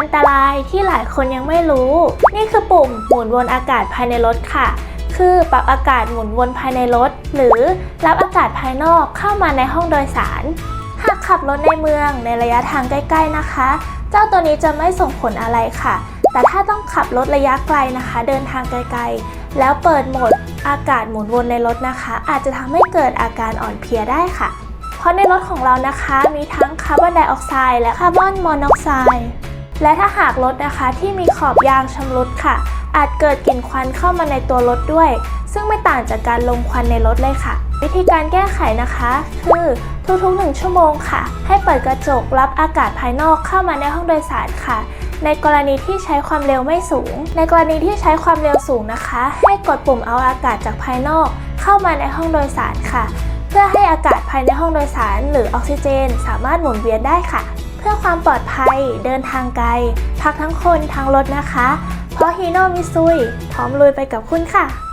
อันตรายที่หลายคนยังไม่รู้ นี่คือปุ่มหมุนวนอากาศภายในรถค่ะ คือปรับอากาศหมุนวนภายในรถ หรือรับอากาศภายนอกเข้ามาในห้องโดยสาร หากขับรถในเมืองในระยะทางใกล้ ๆนะคะ เจ้าตัวนี้จะไม่ส่งผลอะไรค่ะ แต่ถ้าต้องขับรถระยะไกลนะคะ เดินทางไกลๆ แล้วเปิดโหมดอากาศหมุนวนในรถนะคะ อาจจะทำให้เกิดอาการอ่อนเพลียได้ค่ะ เพราะในรถของเรานะคะ มีทั้งคาร์บอนไดออกไซด์และคาร์บอนมอนอกไซด์ และถ้าหากรถนะคะที่มีขอบยางชำรุดค่ะ อาจเกิดกลิ่นควันเข้ามาในตัวรถด้วย ซึ่งไม่ต่างจากการลงควันในรถเลยค่ะ วิธีการแก้ไขนะคะ คือทุกๆ1ชั่วโมงค่ะ ให้เปิดกระจกรับอากาศภายนอกเข้ามาในห้องโดยสารค่ะในกรณีที่ใช้ความเร็วไม่สูง ในกรณีที่ใช้ความเร็วสูงนะคะ ให้กดปุ่มเอาอากาศจากภายนอก เข้ามาในห้องโดยสารค่ะ เพื่อให้อากาศภายในห้องโดยสาร หรือออกซิเจน สามารถหมุนเวียนได้ค่ะ เพื่อความปลอดภัยเดินทางไกล พักทั้งคนทั้งรถนะคะ เพราะฮีโนมิซุยพร้อมลุยไปกับคุณค่ะ